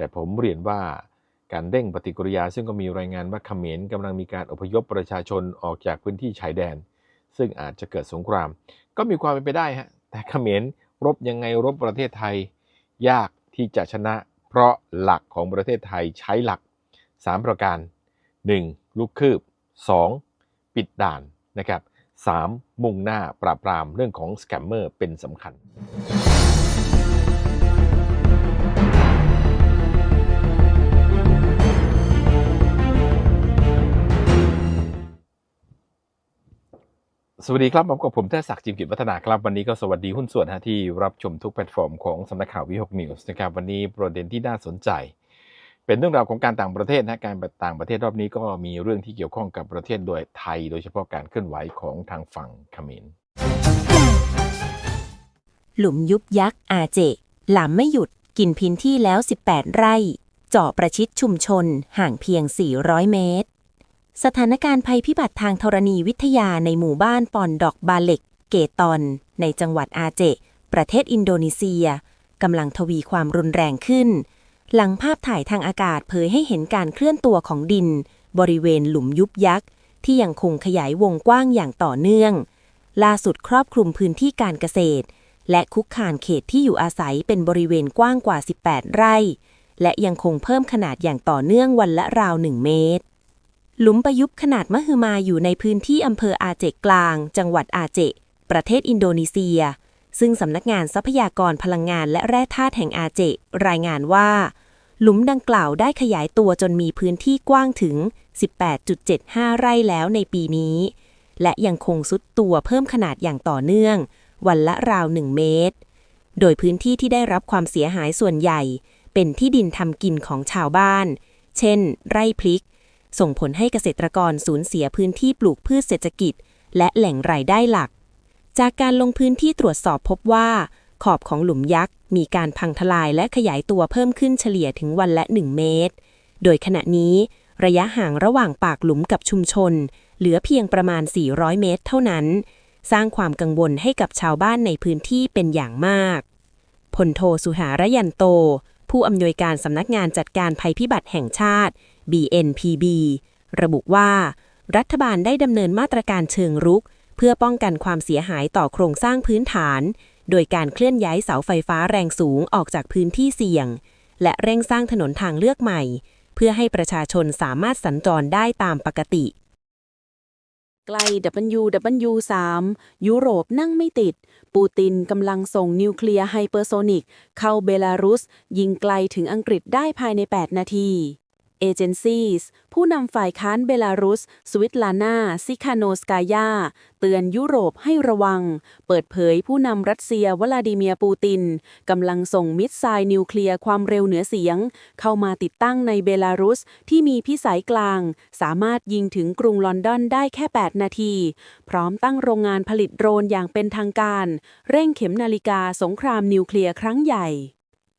แต่ผมเรียนว่าการเร่งปฏิกิริยาซึ่งก็มีรายงานว่าเขมรกำลังมีการอพยพประชาชนออกจากพื้นที่ชายแดน ซึ่งอาจจะเกิดสงคราม ก็มีความเป็นไปได้ฮะแต่เขมรรบยังไงรบประเทศไทย ยากที่จะชนะ เพราะหลักของประเทศไทยใช้หลัก 3 ประการ 1. ลูกคืบ 2. ปิดด่านนะครับ 3. มุ่งหน้าปราบปรามเรื่องของสแกมเมอร์เป็นสำคัญ สวัสดีครับพบกับผมเทศศักดิ์จิมกิจวัฒนาครับ วันนี้ก็สวัสดีหุ้นส่วนฮะที่รับชมทุกแพลตฟอร์มของสำนักข่าววิหกนิวส์นะครับวันนี้ประเด็นที่น่าสนใจ เป็นเรื่องราวของการต่างประเทศนะการต่างประเทศรอบนี้ก็มีเรื่องที่เกี่ยวข้องกับประเทศโดยไทย โดยเฉพาะการเคลื่อนไหวของทางฝั่งเขมรหลุมยุบยักษ์อาเจหลามไม่หยุดกินพื้นที่แล้ว 18 ไร่เจาะประชิดชุมชนห่างเพียง 400 เมตร สถานการณ์ภัยพิบัติทางธรณีวิทยาในหมู่บ้านปอนดอกบาเล็ก เกตอน ในจังหวัดอาเจ ประเทศอินโดนีเซียกำลังทวีความรุนแรงขึ้น หลังภาพถ่ายทางอากาศเผยให้เห็นการเคลื่อนตัวของดิน บริเวณหลุมยุบยักษ์ ที่ยังคงขยายวงกว้างอย่างต่อเนื่อง ล่าสุดครอบคลุมพื้นที่การเกษตร และคุกคานเขตที่อยู่อาศัยเป็นบริเวณกว้างกว่า 18 ไร่ และยังคงเพิ่มขนาดอย่างต่อเนื่องวันละราว 1 เมตร หลุมประยุบขนาดมหึมาอยู่ในพื้นที่อำเภออาเจกลาง จังหวัดอาเจ ประเทศอินโดนีเซีย ซึ่งสำนักงานทรัพยากรพลังงานและแร่ธาตุแห่งอาเจ รายงานว่า หลุมดังกล่าวได้ขยายตัวจนมีพื้นที่กว้างถึง 18.75 ไร่แล้วในปีนี้ และยังคงซุดตัวเพิ่มขนาดอย่างต่อเนื่อง วันละราว 1 เมตร โดยพื้นที่ที่ได้รับความเสียหายส่วนใหญ่ เป็นที่ดินทำกินของชาวบ้าน เช่น ไร่พริก ส่งผลให้เกษตรกรสูญเสียพื้นที่ปลูกพืชเศรษฐกิจ และแหล่งรายได้หลัก จากการลงพื้นที่ตรวจสอบพบว่า ขอบของหลุมยักษ์ มีการพังทลายและขยายตัวเพิ่มขึ้นเฉลี่ยถึงวันละ 1 เมตร โดยขณะนี้ ระยะห่างระหว่างปากหลุมกับชุมชน เหลือเพียงประมาณ 400 เมตร เท่านั้น สร้างความกังวลให้กับชาวบ้านในพื้นที่เป็นอย่างมากพลโทสุหารยันโต ผู้อำนวยการสำนักงานจัดการภัยพิบัติแห่งชาติ BNPB ระบุว่า รัฐบาลได้ดำเนินมาตรการเชิงรุก เพื่อป้องกันความเสียหายต่อโครงสร้างพื้นฐาน โดยการเคลื่อนย้ายเสาไฟฟ้าแรงสูงออกจากพื้นที่เสี่ยง และเร่งสร้างถนนทางเลือกใหม่ เพื่อให้ประชาชนสามารถสัญจรได้ตามปกติ ใกล้ WW3 ยุโรปนั่งไม่ติด ปูตินกำลังส่งนิวเคลียร์ไฮเปอร์โซนิกเข้าเบลารุส ยิงไกลถึงอังกฤษได้ภายใน 8 นาที เอเจนซี่ผู้นำฝ่ายค้านเบลารุส สวิตลานา ซิคาโนสกายา เตือนยุโรปให้ระวัง เปิดเผยผู้นำรัสเซียวลาดิเมียร์ปูตินกำลังส่งมิสไซล์นิวเคลียร์ความเร็วเหนือเสียง เข้ามาติดตั้งในเบลารุสที่มีพิสัยกลาง สามารถยิงถึงกรุงลอนดอนได้แค่ 8 นาที พร้อมตั้งโรงงานผลิตโดรนอย่างเป็นทางการ เร่งเข็มนาฬิกาสงครามนิวเคลียร์ครั้งใหญ่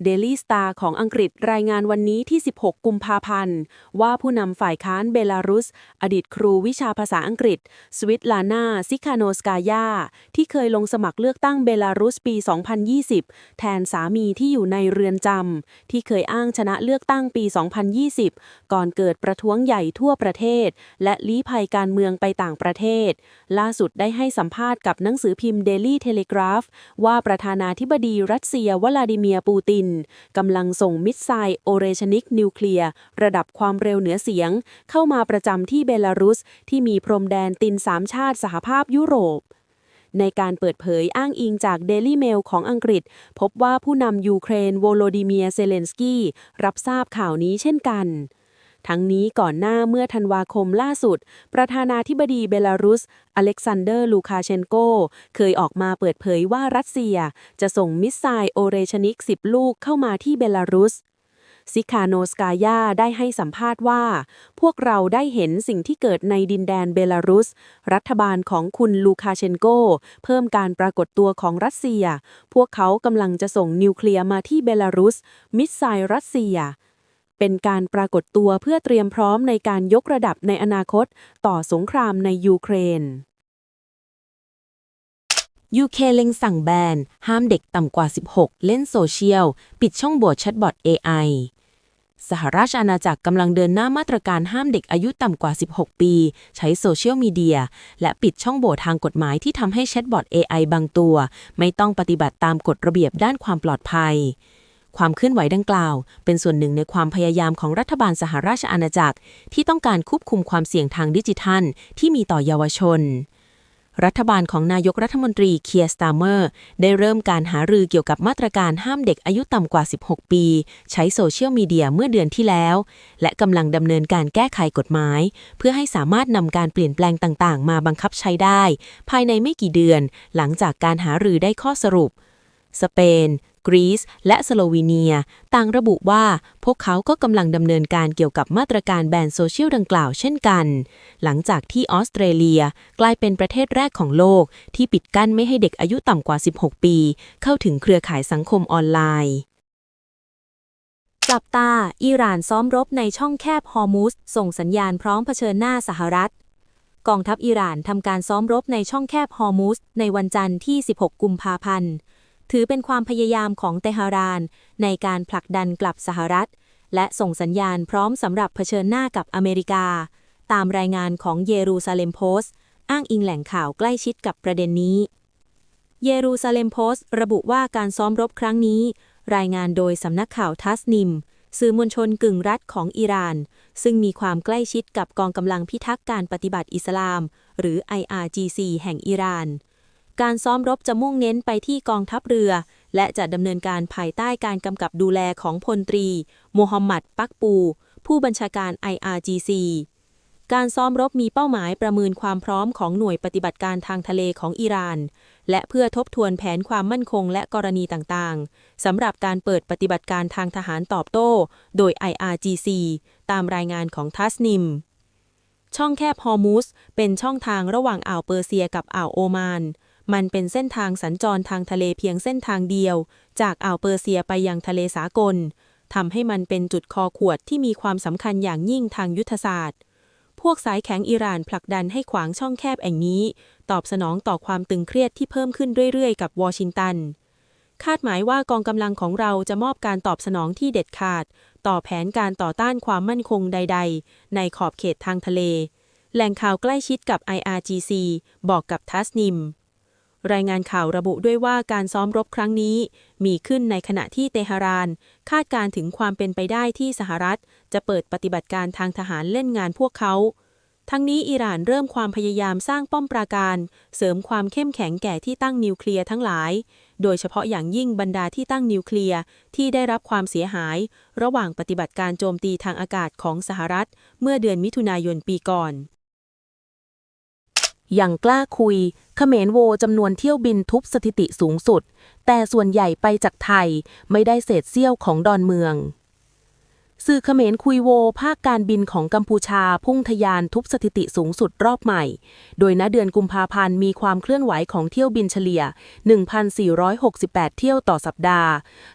Daily Star ของอังกฤษรายงานวันนี้ที่ 16 กุมภาพันธ์ ว่าผู้นำฝ่ายค้านเบลารุส อดีตครูวิชาภาษาอังกฤษ สวิตลานาซิคาโนสกายา ที่เคยลงสมัครเลือกตั้งเบลารุสปี 2020 แทนสามีที่อยู่ในเรือนจำ ที่เคยอ้างชนะเลือกตั้งปี 2020 ก่อนเกิดประท้วงใหญ่ทั่วประเทศ และลี้ภัยการเมืองไปต่างประเทศ ล่าสุดได้ให้สัมภาษณ์กับหนังสือพิมพ์ Daily Telegraph ว่าประธานาธิบดีรัสเซียวลาดิเมียร์ปูตินกำลังส่งมิสไซล์โอเรชนิกนิวเคลียร์ระดับความเร็วเหนือเสียง เข้ามาประจำที่เบลารุส ที่มีพรมแดนตินสามชาติสหภาพยุโรป ในการเปิดเผยอ้างอิงจาก Daily Mail ของอังกฤษ พบว่าผู้นำยูเครนโวโลดิเมียเซเลนสกี้รับทราบข่าวนี้เช่นกัน ทั้งนี้ก่อนหน้าเมื่อธันวาคมล่าสุด ประธานาธิบดีเบลารุส อเล็กซานเดอร์ ลูคาเชนโก เคยออกมาเปิดเผยว่ารัสเซีย จะส่งมิสไซล์โอเรชนิก 10 ลูกเข้ามาที่เบลารุสซิคาโนสกายาได้ให้สัมภาษณ์ว่า พวกเราได้เห็นสิ่งที่เกิดในดินแดนเบลารุส รัฐบาลของคุณลูคาเชนโก เพิ่มการปรากฏตัวของรัสเซีย พวกเขากำลังจะส่งนิวเคลียร์มาที่เบลารุส มิสไซล์รัสเซีย เป็นการปรากฏตัวเพื่อเตรียมพร้อมในการยกระดับในอนาคต ต่อสงครามในยูเครน UK เล็งสั่งแบน ห้ามเด็กต่ำกว่า 16 เล่นโซเชียล ปิดช่องโหว่แชทบอท AI สหราชอาณาจักรกำลังเดินหน้ามาตรการห้ามเด็กอายุต่ำกว่า 16 ปี ใช้โซเชียลมีเดีย และปิดช่องโหว่ทางกฎหมายที่ทำให้แชทบอท AI บางตัว ไม่ต้องปฏิบัติตามกฎระเบียบด้านความปลอดภัย ความเคลื่อนไหวดังกล่าว เป็นส่วนหนึ่งในความพยายามของรัฐบาลสหราชอาณาจักร ที่ต้องการควบคุมความเสี่ยงทางดิจิทัล ที่มีต่อเยาวชน รัฐบาลของนายกรัฐมนตรีเคียร์สตาร์เมอร์ ได้เริ่มการหารือเกี่ยวกับมาตรการห้ามเด็กอายุต่ำกว่า 16 ปี ใช้โซเชียลมีเดียเมื่อเดือนที่แล้ว และกำลังดำเนินการแก้ไขกฎหมาย เพื่อให้สามารถนำการเปลี่ยนแปลงต่างๆ มาบังคับใช้ได้ ภายในไม่กี่เดือน หลังจากการหารือได้ข้อสรุป สเปน กรีซและสโลวีเนีย ต่างระบุว่าพวกเขาก็กำลังดำเนินการเกี่ยวกับมาตรการแบนโซเชียลดังกล่าวเช่นกัน หลังจากที่ออสเตรเลียกลายเป็นประเทศแรกของโลก ที่ปิดกั้นไม่ให้เด็กอายุต่ำกว่า 16 ปี เข้าถึงเครือข่ายสังคมออนไลน์จับตา อิหร่านซ้อมรบในช่องแคบฮอร์มุส ส่งสัญญาณพร้อมเผชิญหน้าสหรัฐ กองทัพอิหร่านทำการซ้อมรบในช่องแคบฮอร์มุส ในวันจันทร์ที่ 16 กุมภาพันธ์ ถือเป็นความพยายามของเตหะราน ในการผลักดันกลับสหรัฐ และส่งสัญญาณพร้อมสำหรับเผชิญหน้ากับอเมริกา ตามรายงานของเยรูซาเล็มโพสต์ อ้างอิงแหล่งข่าวใกล้ชิดกับประเด็นนี้ เยรูซาเล็มโพสต์ ระบุว่าการซ้อมรบครั้งนี้ รายงานโดยสำนักข่าวทัสนิมสื่อมวลชนกึ่งรัฐของอิหร่าน ซึ่งมีความใกล้ชิดกับกองกำลังพิทักษ์การปฏิบัติอิสลาม หรือ IRGC แห่งอิหร่าน การซ้อมรบจะมุ่งเน้นไปที่กองทัพเรือ และจะดำเนินการภายใต้การกำกับดูแลของพลตรีโมฮัมหมัด ปักปู ผู้บัญชาการ IRGC การซ้อมรบมีเป้าหมายประเมินความพร้อมของหน่วยปฏิบัติการทางทะเลของอิหร่าน และเพื่อทบทวนแผนความมั่นคงและกรณีต่างๆ สำหรับการเปิดปฏิบัติการทางทหารตอบโต้ โดย IRGC ตามรายงานของทัสนิม ช่องแคบฮอร์มุสเป็นช่องทางระหว่างอ่าวเปอร์เซียกับอ่าวโอมาน มันเป็นเส้นทางสัญจรทางทะเลเพียงเส้นทางเดียว จากอ่าวเปอร์เซียไปยังทะเลสากลทำให้มันเป็นจุดคอขวดที่มีความสำคัญอย่างยิ่งทางยุทธศาสตร์ พวกสายแข็งอิหร่านผลักดันให้ขวางช่องแคบแห่งนี้ ตอบสนองต่อความตึงเครียดที่เพิ่มขึ้นเรื่อยๆ กับวอชิงตัน คาดหมายว่ากองกำลังของเราจะมอบการตอบสนองที่เด็ดขาด ต่อแผนการต่อต้านความมั่นคงใด ๆ ในขอบเขตทางทะเล แหล่งข่าวใกล้ชิดกับ IRGC บอกกับทัสนิม รายงานข่าวระบุด้วยว่าการซ้อมรบครั้งนี้ มีขึ้นในขณะที่เตหะราน คาดการถึงความเป็นไปได้ที่สหรัฐ จะเปิดปฏิบัติการทางทหารเล่นงานพวกเขา ทั้งนี้อิหร่านเริ่มความพยายามสร้างป้อมปราการ เสริมความเข้มแข็งแก่ที่ตั้งนิวเคลียร์ทั้งหลาย โดยเฉพาะอย่างยิ่งบรรดาที่ตั้งนิวเคลียร์ที่ได้รับความเสียหาย ระหว่างปฏิบัติการโจมตีทางอากาศของสหรัฐ เมื่อเดือนมิถุนายนปีก่อน อย่างกล้าคุยเขมรโวจำนวนเที่ยวบินทุบสถิติสูงสุด แต่ส่วนใหญ่ไปจากไทยไม่ได้เศษเสี้ยวของดอนเมือง สื่อเขมรคุยโว ภาคการบินของกัมพูชาพุ่งทะยานทุบสถิติสูงสุดรอบใหม่ โดยณเดือนกุมภาพันธ์มีความเคลื่อนไหวของเที่ยวบินเฉลี่ย 1,468 เที่ยวต่อสัปดาห์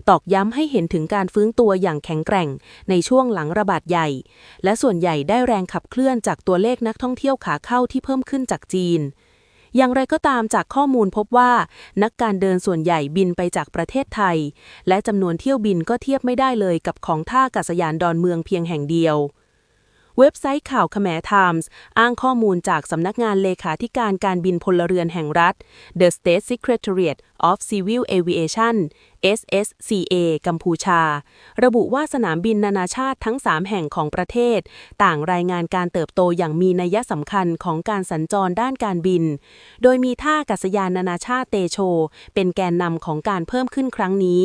ตอกย้ำให้เห็นถึงการฟื้นตัวอย่างแข็งแกร่ง ในช่วงหลังระบาดใหญ่ และส่วนใหญ่ได้แรงขับเคลื่อนจากตัวเลขนักท่องเที่ยวขาเข้าที่เพิ่มขึ้นจากจีน อย่างไรก็ตามจากข้อมูลพบว่า นักการเดินส่วนใหญ่บินไปจากประเทศไทย และจำนวนเที่ยวบินก็เทียบไม่ได้เลยกับของท่าอากาศยานดอนเมืองเพียงแห่งเดียว เว็บไซต์ข่าวขแมไทมส์อ้างข้อมูลจากสำนักงานเลขาธิการการบินพลเรือนแห่งรัฐ The State Secretariat of Civil Aviation SSCA กัมพูชา ระบุว่าสนามบินนานาชาติทั้ง 3 แห่งของประเทศ ต่างรายงานการเติบโตอย่างมีนัยสำคัญของการสัญจรด้านการบิน โดยมีท่าอากาศยานนานาชาติเตโช เป็นแกนนำของการเพิ่มขึ้นครั้งนี้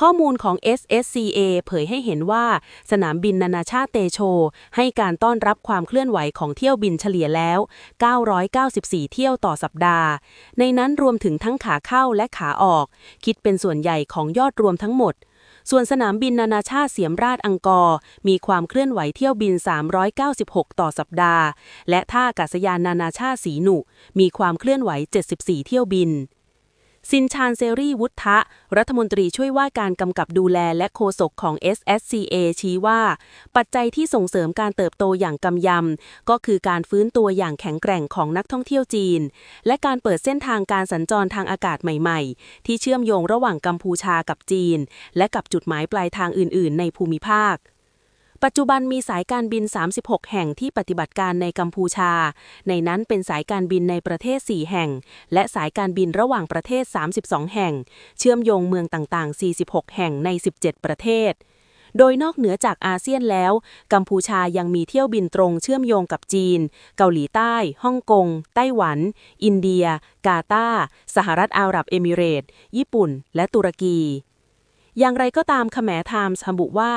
ข้อมูลของ SSCA เผยให้เห็นว่า สนามบินนานาชาติเตโช ให้การต้อนรับความเคลื่อนไหวของเที่ยวบินเฉลี่ยแล้ว 994 เที่ยวต่อสัปดาห์ ในนั้นรวมถึงทั้งขาเข้าและขาออก คิดเป็นส่วนใหญ่ของยอดรวมทั้งหมดส่วนสนามบินนานาชาติเสียมราชอังกอร์ มีความเคลื่อนไหวเที่ยวบิน 396 ต่อสัปดาห์ และท่าอากาศยานนานาชาติสีหนุ มีความเคลื่อนไหว 74 เที่ยวบิน ซินชานเซรีวุฒะรัฐมนตรีช่วยว่าการกำกับดูแลและโฆษกของ SSCA ชี้ว่า ปัจจัยที่ส่งเสริมการเติบโตอย่างกำยำ ก็คือการฟื้นตัวอย่างแข็งแกร่งของนักท่องเที่ยวจีน และการเปิดเส้นทางการสัญจรทางอากาศใหม่ๆ ที่เชื่อมโยงระหว่างกัมพูชากับจีน และกับจุดหมายปลายทางอื่นๆ ในภูมิภาค ปัจจุบันมีสายการบิน 36 แห่งที่ปฏิบัติการในกัมพูชา ในนั้นเป็นสายการบินในประเทศ 4 แห่ง และสายการบินระหว่างประเทศ 32 แห่ง เชื่อมโยงเมืองต่างๆ 46 แห่งใน 17 ประเทศโดยนอกเหนือจากอาเซียนแล้ว กัมพูชายังมีเที่ยวบินตรงเชื่อมโยงกับจีน เกาหลีใต้ ฮ่องกง ไต้หวัน อินเดีย กาตาร์สหรัฐอาหรับเอมิเรตส์ญี่ปุ่น และตุรกี อย่างไรก็ตามขแมไทม์ระบุว่า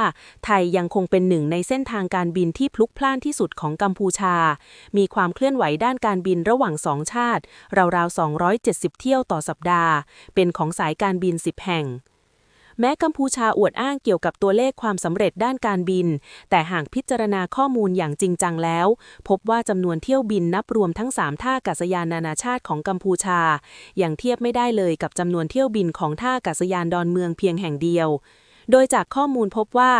ไทยยังคงเป็นหนึ่งในเส้นทางการบินที่พลุกพล่านที่สุดของกัมพูชา มีความเคลื่อนไหวด้านการบินระหว่างสองชาติ ราวๆ 270 เที่ยวต่อสัปดาห์ เป็นของสายการบิน 10 แห่ง แม้กัมพูชาอวดอ้างเกี่ยวกับตัวเลขความสำเร็จด้านการบิน แต่หากพิจารณาข้อมูลอย่างจริงจังแล้ว พบว่าจำนวนเที่ยวบินนับรวมทั้ง 3 ท่าอากาศยานนานาชาติของกัมพูชายังเทียบไม่ได้เลยกับจำนวนเที่ยวบินของท่าอากาศยานดอนเมืองเพียงแห่งเดียวโดยจากข้อมูลพบว่า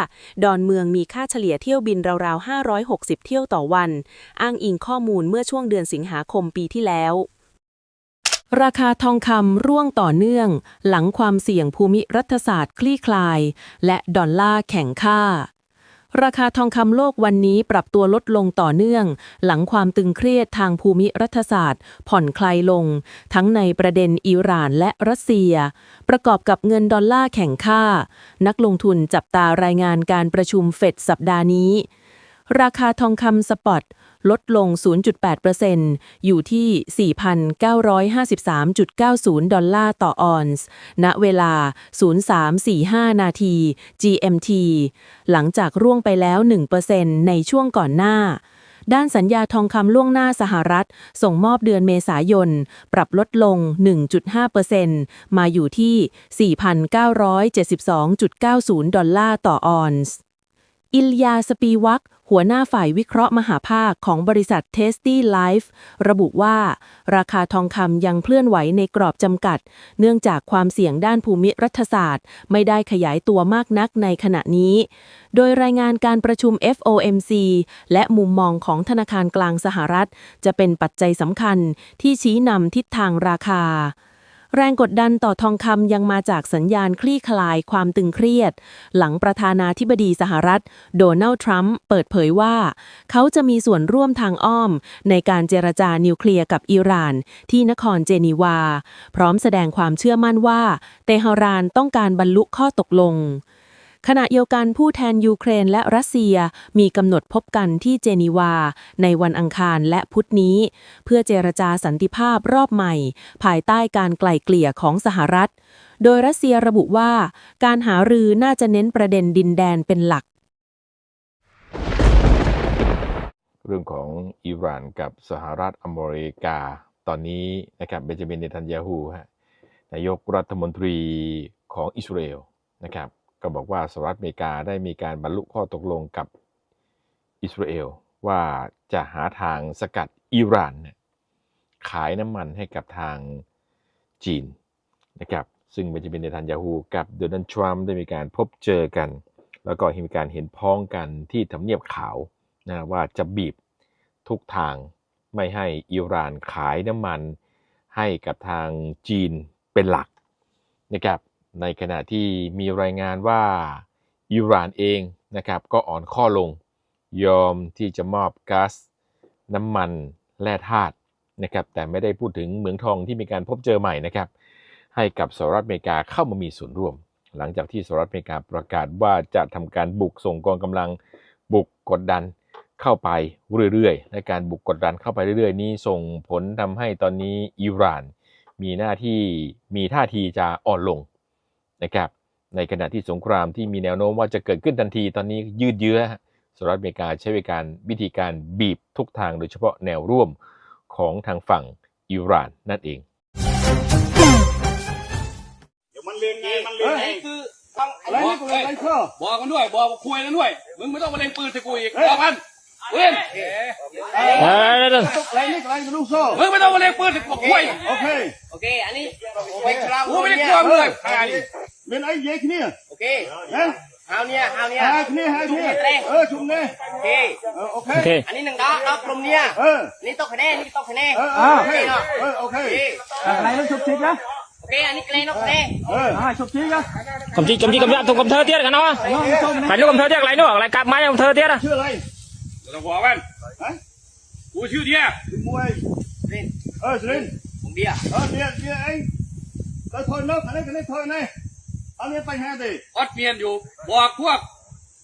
ดอนเมืองมีค่าเฉลี่ยเที่ยวบินราวๆ 560 เที่ยวต่อวัน อ้างอิงข้อมูลเมื่อช่วงเดือนสิงหาคมปีที่แล้ว ราคาทองคำร่วงต่อเนื่อง หลังความเสี่ยงภูมิรัฐศาสตร์คลี่คลาย และดอลลาร์แข็งค่า ราคาทองคำโลกวันนี้ปรับตัวลดลงต่อเนื่อง หลังความตึงเครียดทางภูมิรัฐศาสตร์ ผ่อนคลายลง ทั้งในประเด็นอิหร่านและรัสเซีย ประกอบกับเงินดอลลาร์แข็งค่า นักลงทุนจับตารายงานการประชุมเฟดสัปดาห์นี้ ราคาทองคำสปอต ลดลง 0.8%อยู่ที่ 4,953.90 ดอลลาร์ต่อออนซ์ ณ เวลา 0345 นาที GMT หลังจากร่วงไปแล้ว 1%ในช่วงก่อนหน้าด้านสัญญาทองคำล่วงหน้าสหรัฐ ส่งมอบเดือนเมษายน ปรับลดลง 1.5%มาอยู่ที่ 4,972.90 ดอลลาร์ต่อออนซ์ อิลยาสปีวัก หัวหน้าฝ่ายวิเคราะห์มหาภาคของบริษัท Tasty Life ระบุว่า ราคาทองคำยังเคลื่อนไหวในกรอบจำกัด เนื่องจากความเสี่ยงด้านภูมิรัฐศาสตร์ ไม่ได้ขยายตัวมากนักในขณะนี้ โดยรายงานการประชุม FOMC และมุมมองของธนาคารกลางสหรัฐ จะเป็นปัจจัยสำคัญที่ชี้นำทิศทางราคา แรงกดดันต่อทองคำยังมาจากสัญญาณคลี่คลายความตึงเครียด หลังประธานาธิบดีสหรัฐ โดนัลด์ทรัมป์เปิดเผยว่า เขาจะมีส่วนร่วมทางอ้อม ในการเจรจานิวเคลียร์กับอิหร่าน ที่นครเจนีวา พร้อมแสดงความเชื่อมั่นว่า เตหะรานต้องการบรรลุข้อตกลง ขณะเดียวกันผู้แทนยูเครนและรัสเซียมีกำหนดพบกันที่เจนีวา ในวันอังคารและพุธนี้ เพื่อเจรจาสันติภาพรอบใหม่ ภายใต้การไกล่เกลี่ยของสหรัฐ โดยรัสเซียระบุว่า การหารือน่าจะเน้นประเด็นดินแดนเป็นหลัก เรื่องของอิหร่านกับสหรัฐอเมริกา ตอนนี้นะครับเบนจามินเนทันยาฮูฮะนายกรัฐมนตรีของอิสราเอลนะครับ ก็บอกว่าสหรัฐอเมริกาได้มีการบรรลุข้อตกลงกับอิสราเอลว่าจะหาทางสกัดอิหร่านขายน้ำมันให้กับทางจีนนะครับซึ่งเบนจามินเนทันยาฮูกับโดนัลด์ทรัมป์ได้มีการพบเจอกัน แล้วก็มีการเห็นพ้องกันที่ทำเนียบขาวนะว่าจะบีบทุกทางไม่ให้อิหร่านขายน้ำมันให้กับทางจีนเป็นหลักนะครับ ในขณะที่มีรายงานว่าอิหร่านเองนะครับก็อ่อนข้อลง ยอมที่จะมอบก๊าซน้ำมันแร่ธาตุนะครับแต่ไม่ได้พูดถึงเหมืองทองที่มีการพบเจอใหม่นะครับให้กับสหรัฐอเมริกาเข้ามามีส่วนร่วม หลังจากที่สหรัฐอเมริกาประกาศว่าจะทำการบุกส่งกองกำลังบุกกดดันเข้าไปเรื่อยๆและการบุกกดดันเข้าไปเรื่อยๆ นี้ส่งผลทำให้ตอนนี้อิหร่าน มีหน้าที่มีท่าทีจะอ่อนลง นะครับในขณะที่สงครามที่มีแนวโน้มว่าจะเกิดขึ้นทันทีตอนนี้ยืดเยื้อฮะสหรัฐอเมริกาใช้วิธีการวิธีการบีบทุกทางโดยเฉพาะแนวร่วมของทางฝั่งอิหร่านนั่นเองเดี๋ยวมันเรียนไงมันเรียนไงคือต้องอะไรนี่กูอะไรข้อบอกกันด้วยบอกคุยกันด้วยมึงไม่ต้องมาเล่นปืนใส่กูอีกบอกกันเว้นอะไรอะไรนี่อะไรกูลูกโซ่มึงไม่ต้องมาเล่นปืนใส่กูคุยโอเคโอเคอันนี้ไปคราวกูไม่ได้กลัวมึงเลย មានអីនិយាយគ្នាអូខេណាហៅនេះហៅនេះហៅគ្នាហៅគ្នាអឺជុំនេះអូខេអូខេអានេះនឹងដល់ដល់ក្រុមនេះអឺនេះតុកគ្នានេះតុកគ្នាអូខេអឺអូខេកន្លែងនេះជប់ជិះណាអូខេអានេះក្លេនោះគ្នាអឺជប់ជិះណាកុំជីកកុំជីកកុំដាក់ទុកកុំធ្វើទៀតកណ្ដោះកន្លែងនោះកុំធ្វើទៀតកន្លែងនោះកន្លែងកាប់ម៉ាញ់កុំធ្វើទៀតណាឈឺអីរវល់បានហ៎គូឈឺទៀតមួយអឺស្រិនអឺស្រិនមកឌីអឺឌីឌីអីទៅធ្វើនោះខាងនេះខាងនេះធ្វើនេះ เดีย ชื่อมวยเออสุรินทร์ ผมเบียร์ เออเนี่ยเนี่ยไอ้ก็ทนนกอะไรกันเนี่ยทนไงเอาเนี่ยไปหาดิ ออดเมียนอยู่ บอกพวก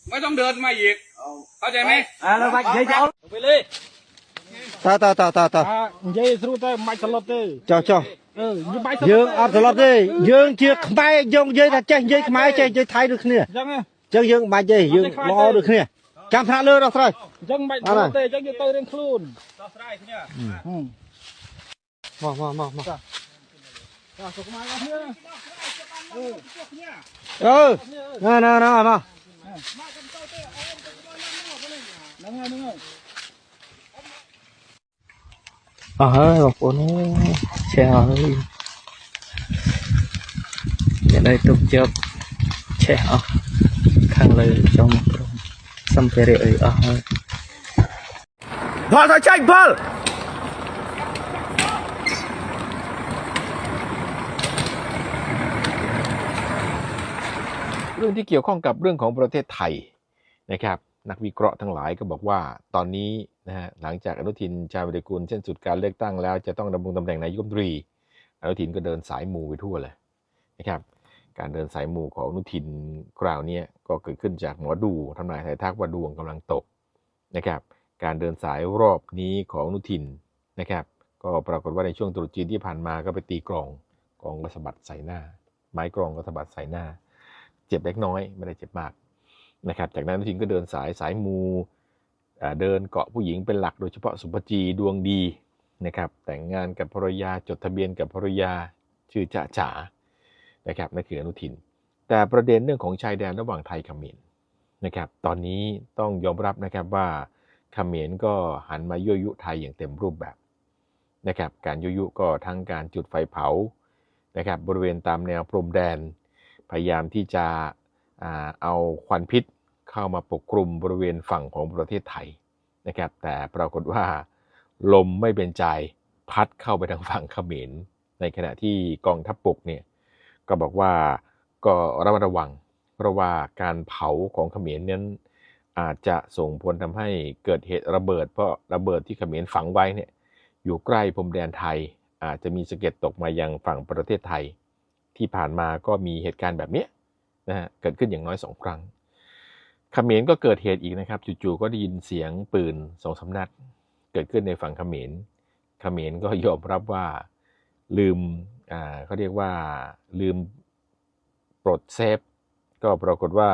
ไม่ต้องเดินมาอีก เอา เข้าใจไหม à nó bạch dây cháu ไปเลย តើតើតើតើតើ និយាយស្រួលទៅមិនបាច់សន្លប់ទេ ចុះចុះ អឺនិយាយបាច់ យើងអត់ស្លាប់ទេយើងជាខ្មែរយើងនិយាយថាចេះនិយាយខ្មែរចេះនិយាយថៃដូចគ្នា អញ្ចឹងហ៎ អញ្ចឹងយើងមិនបាច់ទេយើងល្អដូចគ្នាចាំថ្នាក់លើដល់ស្រ័យ អញ្ចឹងមិនបាច់ អត់ សន្ល ហើយ ប់ទេអញ្ចឹងយើងទៅរៀងខ្លួន មកមកមកមក ចាសុខមកអស់គ្នា ừ. Nè nè nè mà à hơi một cuốn xe hơi. Ở đây tục chụp xe hơi. Khang lời trong xong về ở à, hơi. Thôi ra chạy bal รื่องที่เกี่ยวข้องกับเรื่องของประเทศไทยนะครับ นักวิเคราะห์ทั้งหลายก็บอกว่าตอนนี้นะฮะหลังจากอนุทินชาญวิรกูลเส้นสุดการเลือกตั้งแล้วจะต้องดำรงตำแหน่งนายกรัฐมนตรี อนุทินก็เดินสายมูไปทั่วเลยนะครับ การเดินสายมูของอนุทินคราวนี้ก็เกิดขึ้นจากหมอดูทำนายทายทักว่าดวงกำลังตกนะครับ การเดินสายรอบนี้ของอนุทินนะครับ ก็ปรากฏว่าในช่วงตรุษจีนที่ผ่านมาก็ไปตีกลองกลองก็สะบัดใส่หน้า ไม้กลองก็สะบัดใส่หน้า เจ็บเล็กน้อยไม่ได้เจ็บมากนะครับ จากนั้นนุทินก็เดินสายสายมูเดินเกาะผู้หญิงเป็นหลักโดยเฉพาะสุภจีดวงดีนะครับ แต่งงานกับภรรยาจดทะเบียนกับภรรยาชื่อจ่าจ๋านะครับนั่นคืออนุทิน แต่ประเด็นเรื่องของชายแดนระหว่างไทยเขมรนะครับ ตอนนี้ต้องยอมรับนะครับว่าเขมรก็หันมายั่วยุไทยอย่างเต็มรูปแบบนะครับ การยั่วยุก็ทั้งการจุดไฟเผานะครับบริเวณตามแนวพรมแดน พยายามที่จะเอาควันพิษเข้ามาปกคลุมบริเวณฝั่งของประเทศไทยนะครับ แต่ปรากฏว่าลมไม่เป็นใจพัดเข้าไปทางฝั่งเขมร ในขณะที่กองทัพบกเนี่ยก็บอกว่าก็ระมัดระวัง เพราะว่าการเผาของเขมรนั้นอาจจะส่งผลทำให้เกิดเหตุระเบิด เพราะระเบิดที่เขมรฝังไว้เนี่ยอยู่ใกล้พรมแดนไทยอาจจะมีสะเก็ดตกมายังฝั่งประเทศไทย ที่ผ่านมาก็มีเหตุการณ์แบบนี้นะฮะเกิดขึ้นอย่างน้อยสองครั้งเขมรก็เกิดเหตุอีกนะครับจู่ๆก็ได้ยินเสียงปืนสองสานัดเกิดขึ้นในฝั่งเขมรเขมรก็ยอมรับว่าลืมอ่าเขาเรียกว่าลืมปลดเซฟ ก็ปรากฏว่า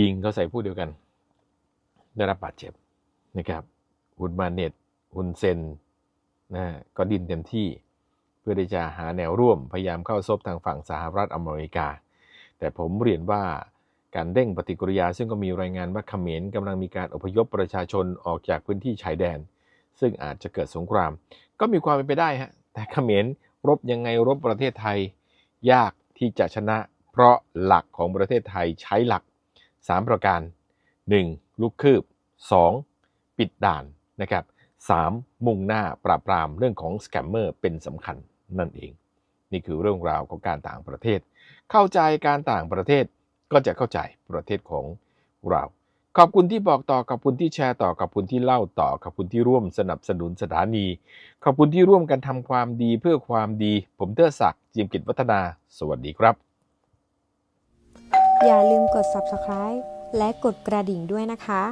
ยิงเขาใส่ผู้เดียวกัน ได้รับบาดเจ็บนะครับฮุนมาเน็ตฮุนเซนนะก็ดิ้นเต็มที่ พื่อที่จะหาแนวร่วมพยายามเข้าซบทางฝั่งสหรัฐอเมริกา แต่ผมเรียนว่าการเร่งปฏิกิริยาซึ่งก็มีรายงานว่าเขมรกำลังมีการอพยพประชาชนออกจากพื้นที่ชายแดน ซึ่งอาจจะเกิดสงคราม ก็มีความเป็นไปได้ฮะแต่เขมรรบยังไงรบประเทศไทย ยากที่จะชนะ เพราะหลักของประเทศไทยใช้หลัก 3 ประการ 1. ลูกคืบ 2. ปิดด่านนะครับ 3. มุ่งหน้าปราบปรามเรื่องของสแกมเมอร์เป็นสำคัญ นั่นเอง นี่คือเรื่องราวของการต่างประเทศ เข้าใจการต่างประเทศก็จะเข้าใจประเทศของเรา ขอบคุณที่บอกต่อขอบคุณที่แชร์ต่อขอบคุณที่เล่าต่อขอบคุณที่ร่วมสนับสนุนสถานี ขอบคุณที่ร่วมกันทำความดีเพื่อความดี ผมเทอศักดิ์จิมกิจวัฒนา สวัสดีครับ อย่าลืมกด subscribe และกดกระดิ่งด้วยนะคะ